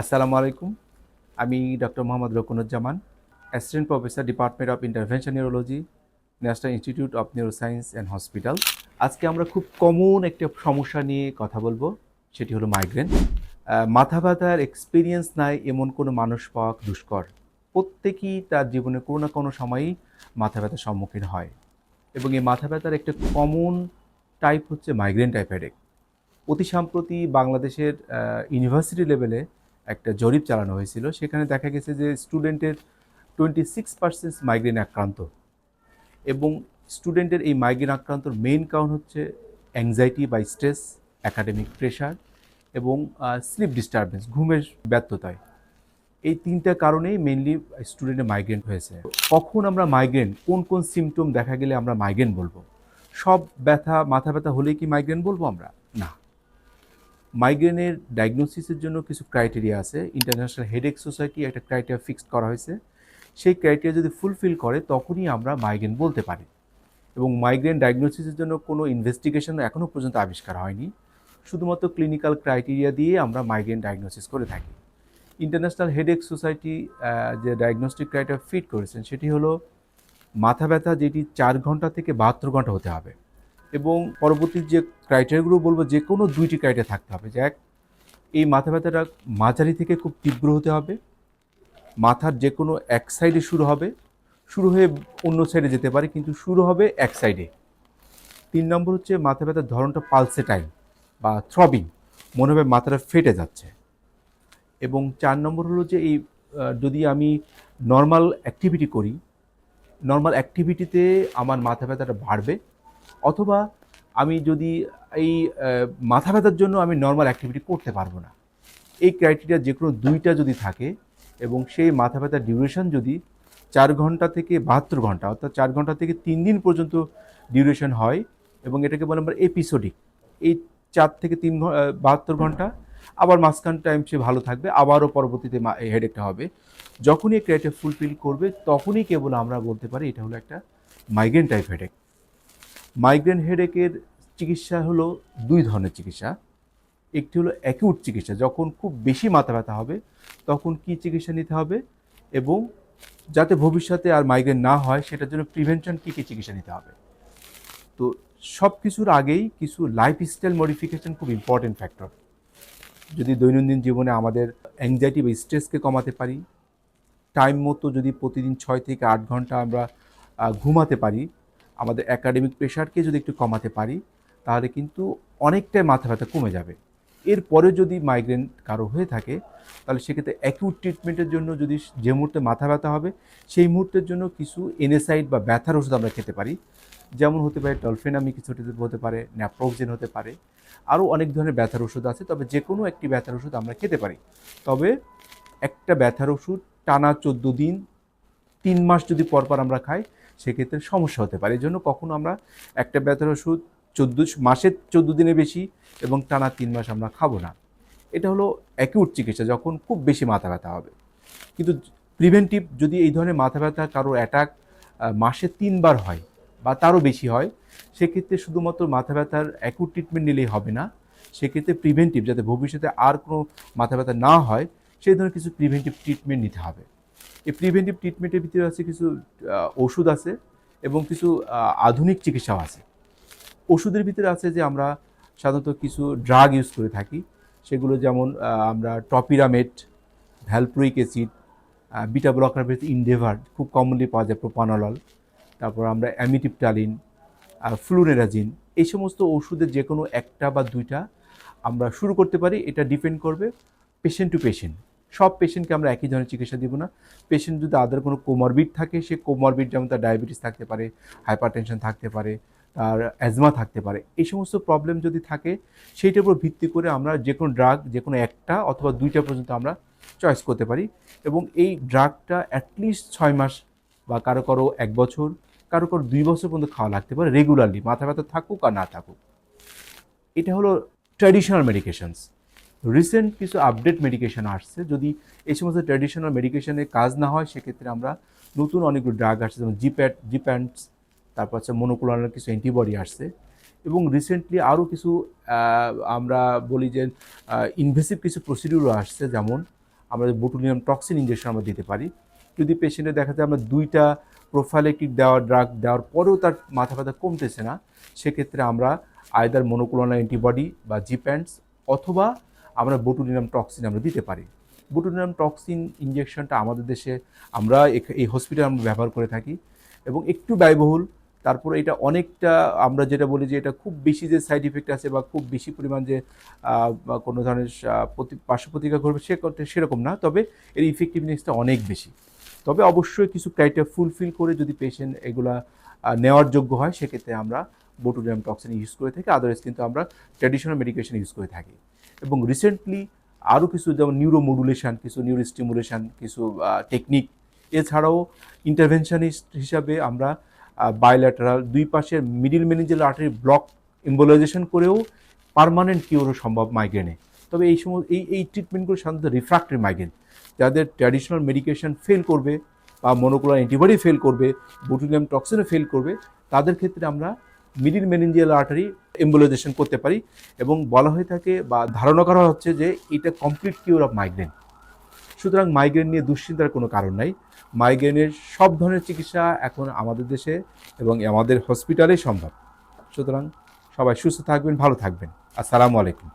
আসসালামু আলাইকুম। আমি doctor Mohammad Rokunuzzaman, assistant professor department of intervention neurology, national institute of neuroscience and hospital. আজকে আমরা খুব কমন একটা সমস্যা নিয়ে কথা বলব, সেটি হলো মাইগ্রেন। মাথা ব্যথার এক্সপিরিয়েন্স নাই এমন কোনো মানুষ পাওয়া দুষ্কর। প্রত্যেকেই তার জীবনে কোনো না কোনো সময়ই মাথা ব্যথার সম্মুখীন হয়। এবং এই মাথা ব্যথার একটা কমন টাইপ হচ্ছে মাইগ্রেন টাইপ হেডেক অতি সাম্প্রতি বাংলাদেশের ইউনিভার্সিটি লেভেলে একটা জরিপ চালানো হয়েছিল, সেখানে দেখা গেছে যে স্টুডেন্টের টোয়েন্টি সিক্স পার্সেন্ট মাইগ্রেন আক্রান্ত। এবং স্টুডেন্টের এই মাইগ্রেন আক্রান্তর মেইন কারণ হচ্ছে অ্যাংজাইটি বা স্ট্রেস একাডেমিক প্রেশার এবং স্লিপ ডিস্টারবেন্স ঘুমের ব্যর্থতায়। এই তিনটা কারণেই মেইনলি স্টুডেন্টের মাইগ্রেন হয়েছে। কখন আমরা মাইগ্রেন কোন কোন সিমটম দেখা গেলে আমরা মাইগ্রেন বলব? সব ব্যথা, মাথা ব্যথা হলেই কি মাইগ্রেন বলব আমরা? না। মাইগ্রেনের ডায়াগনোসিসের জন্য কিছু ক্রাইটেরিয়া আছে। ইন্টারন্যাশনাল হেডেক সোসাইটি একটা ক্রাইটেরিয়া ফিক্সড করা হয়েছে। সেই ক্রাইটেরিয়া যদি ফুলফিল করে, তখনই আমরা মাইগ্রেন বলতে পারি। এবং মাইগ্রেন ডায়াগনোসিসের জন্য কোনো ইনভেস্টিগেশন এখনও পর্যন্ত আবিষ্কার হয়নি। শুধুমাত্র ক্লিনিক্যাল ক্রাইটেরিয়া দিয়ে আমরা মাইগ্রেন ডায়াগনোসিস করে থাকি। ইন্টারন্যাশনাল হেডেক সোসাইটি যে ডায়াগনস্টিক ক্রাইটেরিয়া ফিট করেছেন, সেটি হলো মাথা ব্যথা যেটি চার ঘণ্টা থেকে বাহাত্তর ঘণ্টা হতে হবে। এবং পরবর্তী যে ক্রাইটেরিয়াগুলো বলব, যে কোনো দুইটি ক্রাইটেরিয়া থাকতে হবে। যে এক, এই মাথা ব্যথাটা মাঝারি থেকে খুব তীব্র হতে হবে। মাথার যে কোনো এক সাইডে শুরু হবে। শুরু হয়ে অন্য সাইডে যেতে পারে, কিন্তু শুরু হবে এক সাইডে তিন নম্বর হচ্ছে মাথা ব্যথার ধরনটা পালসেটাইল বা থ্রবিং মনে হবে মাথাটা ফেটে যাচ্ছে। এবং চার নম্বর হলো যে এই যদি আমি নর্মাল অ্যাক্টিভিটি করি নর্মাল অ্যাক্টিভিটিতে আমার মাথা ব্যথাটা বাড়বে। অথবা আমি যদি এই মাথা ব্যথার জন্য আমি নর্মাল অ্যাক্টিভিটি করতে পারব না। এই ক্রাইটেরিয়া যে কোনো দুইটা যদি থাকে এবং সেই মাথা ব্যথার ডিউরেশন যদি চার ঘণ্টা থেকে বাহাত্তর ঘণ্টা, অর্থাৎ চার ঘণ্টা থেকে তিন দিন পর্যন্ত ডিউরেশন হয় এবং এটাকে বলে আমরা এপিসোডিক এই চার থেকে তিন বাহাত্তর ঘণ্টা, আবার মাঝখান টাইম সে ভালো থাকবে, আবারও পরবর্তীতে হেডেকটা হবে। যখনই ক্রাইটেরিয়া ফুলফিল করবে, তখনই কেবল আমরা বলতে পারি এটা হলো একটা মাইগ্রেন টাইপ হেডেক মাইগ্রেন হেডেকের চিকিৎসা হলো দুই ধরনের চিকিৎসা। একটি হলো অ্যাকিউট চিকিৎসা, যখন খুব বেশি মাথা ব্যথা হবে, তখন কি চিকিৎসা নিতে হবে এবং যাতে ভবিষ্যতে আর মাইগ্রেন না হয়, সেটার জন্য প্রিভেনশন কী কী চিকিৎসা নিতে হবে। তো সব কিছুর আগেই কিছু লাইফস্টাইল মডিফিকেশন খুব ইম্পর্টেন্ট ফ্যাক্টর যদি দৈনন্দিন জীবনে আমাদের অ্যাংজাইটি বা স্ট্রেসকে কমাতে পারি টাইম মতো যদি প্রতিদিন ছয় থেকে আট ঘণ্টা আমরা ঘুমাতে পারি আমাদের একাডেমিক প্রেশারকে যদি একটু কমাতে পারি, তাহলে কিন্তু অনেকটাই মাথা ব্যথা কমে যাবে। এরপরে যদি মাইগ্রেন কারও হয়ে থাকে, তাহলে সেক্ষেত্রে অ্যাকিউট ট্রিটমেন্টের জন্য যদি যে মুহূর্তে মাথা ব্যথা হবে, সেই মুহূর্তের জন্য কিছু এনএসাইড বা ব্যথার ওষুধ আমরা খেতে পারি। যেমন হতে পারে টলফেনামিক কিছু হতে পারে ন্যাপ্রোক্সেন হতে পারে। আরও অনেক ধরনের ব্যথার ওষুধ আছে, তবে যে কোনো একটি ব্যথার ওষুধ আমরা খেতে পারি। তবে একটা ব্যথার ওষুধ টানা চোদ্দ দিন, তিন মাস যদি পরপর আমরা খাই সেক্ষেত্রে সমস্যা হতে পারে। এই জন্য কখনো আমরা একটা ব্যথার ওষুধ চোদ্দ মাসের চোদ্দ দিনে বেশি এবং টানা তিন মাস আমরা খাব না। এটা হলো অ্যাকিউট চিকিৎসা, যখন খুব বেশি মাথা ব্যথা হবে। কিন্তু প্রিভেন্টিভ যদি এই ধরনের মাথা ব্যথা কারও অ্যাটাক মাসে তিনবার হয় বা তারও বেশি হয়, সেক্ষেত্রে শুধুমাত্র মাথা ব্যথার অ্যাকিউট ট্রিটমেন্ট নিলেই হবে না। সেক্ষেত্রে প্রিভেন্টিভ যাতে ভবিষ্যতে আর কোনো মাথা ব্যথা না হয়, সেই ধরনের কিছু প্রিভেন্টিভ ট্রিটমেন্ট নিতে হবে। এই প্রিভেন্টিভ ট্রিটমেন্টের ভিতরে আছে কিছু ওষুধ আছে এবং কিছু আধুনিক চিকিৎসাও আছে। ওষুধের ভিতরে আছে যে আমরা সাধারণত কিছু ড্রাগ ইউজ করে থাকি। সেগুলো যেমন আমরা topiramate valproic acid beta blocker ইনডেভার খুব কমনলি পাওয়া যায় প্রোপানলল তারপর আমরা অ্যামিটিপটালিন ফ্লুরেরাজিন এই সমস্ত ওষুধের যে কোনো একটা বা দুইটা আমরা শুরু করতে পারি। এটা ডিপেন্ড করবে পেশেন্ট টু পেশেন্ট সব পেশেন্টকে আমরা একই ধরনের চিকিৎসা দিব না। পেশেন্ট যদি আদার কোনো কোমরবিড থাকে, সে কোমরবিড যেমন তার ডায়াবেটিস থাকতে পারে হাইপারটেনশন থাকতে পারে, তার অ্যাজমা থাকতে পারে, এই সমস্ত প্রবলেম যদি থাকে, সেইটার উপর ভিত্তি করে আমরা যে কোনো ড্রাগ যে কোনো একটা অথবা দুইটা পর্যন্ত আমরা চয়েস করতে পারি। এবং এই ড্রাগটা অ্যাটলিস্ট ছয় মাস বা কারও কারও এক বছর, কারও কারও দুই বছর পর্যন্ত খাওয়া লাগতে পারে রেগুলারলি মাথা ব্যথা থাকুক আর না থাকুক। এটা হলো ট্র্যাডিশনাল মেডিকেশনস রিসেন্ট কিছু আপডেট মেডিকেশন আসছে। যদি এই সমস্ত ট্র্যাডিশনাল মেডিকেশনে কাজ না হয়, সেক্ষেত্রে আমরা নতুন অনেকগুলো ড্রাগ আসছে, যেমন জিপ্যাট জিপ্যান্টস তারপর হচ্ছে মনোকুলার কিছু অ্যান্টিবডি আসছে। এবং রিসেন্টলি আরও কিছু আমরা বলি যে ইনভেসিভ কিছু প্রসিডিউরও আসছে, যেমন আমরা বোটুলিনাম টক্সিন ইঞ্জেকশন আমরা দিতে পারি। যদি পেশেন্টে দেখা যায় আমরা দুইটা প্রোফাইলেটিক দেওয়া ড্রাগ দেওয়ার পরেও তার মাথা ব্যথা কমতেছে না, সেক্ষেত্রে আমরা আয়দার মনোক্লোনাল অ্যান্টিবডি বা জিপ্যান্টস অথবা আমরা বোটুলিনাম টক্সিন আমরা দিতে পারি। বোটুলিনাম টক্সিন ইঞ্জেকশনটা আমাদের দেশে আমরা এই হসপিটালে আমরা ব্যবহার করে থাকি এবং একটু ব্যয়বহুল। তারপরে এটা অনেকটা আমরা যেটা বলি যে এটা খুব বেশি যে সাইড ইফেক্ট আছে বা খুব বেশি পরিমাণ যে কোনো ধরনের পার্শ্ব ঘটবে সে করতে সেরকম না। তবে এর ইফেক্টিভনেসটা অনেক বেশি। তবে অবশ্যই কিছু ক্রাইটেরিয়া ফুলফিল করে যদি পেশেন্ট এগুলা নেওয়ার যোগ্য হয়, সেক্ষেত্রে আমরা বোটুলিয়াম টক্সিন ইউজ করে থাকি। আদারওয়াইজ কিন্তু আমরা ট্র্যাডিশনাল মেডিকেশন ইউজ করে থাকি। এবং রিসেন্টলি আরও কিছু যেমন নিউরো মডুলেশন কিছু নিউরো স্টিমুলেশন কিছু টেকনিক এছাড়াও ইন্টারভেনশনিস্ট হিসাবে আমরা বায়োল্যাটারাল দুই পাশের middle meningeal artery block embolization করেও পার্মানেন্ট কিওরও সম্ভব মাইগ্রেনে তবে এই সময়, এই এই ট্রিটমেন্টগুলো সাধারণত রিফ্রাক্টরি মাইগ্রেন যাদের ট্র্যাডিশনাল মেডিকেশন ফেল করবে বা মনোকুলার অ্যান্টিবডি ফেল করবে বুটুলিয়াম টক্সিনও ফেল করবে, তাদের ক্ষেত্রে আমরা মিডিল মেনিনজিয়াল আর্টারি এম্বোলাইজেশন করতে পারি এবং বলা হয়ে থাকে বা ধারণা করা হচ্ছে যে এটা কমপ্লিট কিউর অফ মাইগ্রেন। সুতরাং মাইগ্রেন নিয়ে দুশ্চিন্তার কোনো কারণ নাই। মাইগ্রেনের সব ধরনের চিকিৎসা এখন আমাদের দেশে এবং আমাদের হসপিটালেই সম্ভব। সুতরাং সবাই সুস্থ থাকবেন, ভালো থাকবেন। আসসালামু আলাইকুম।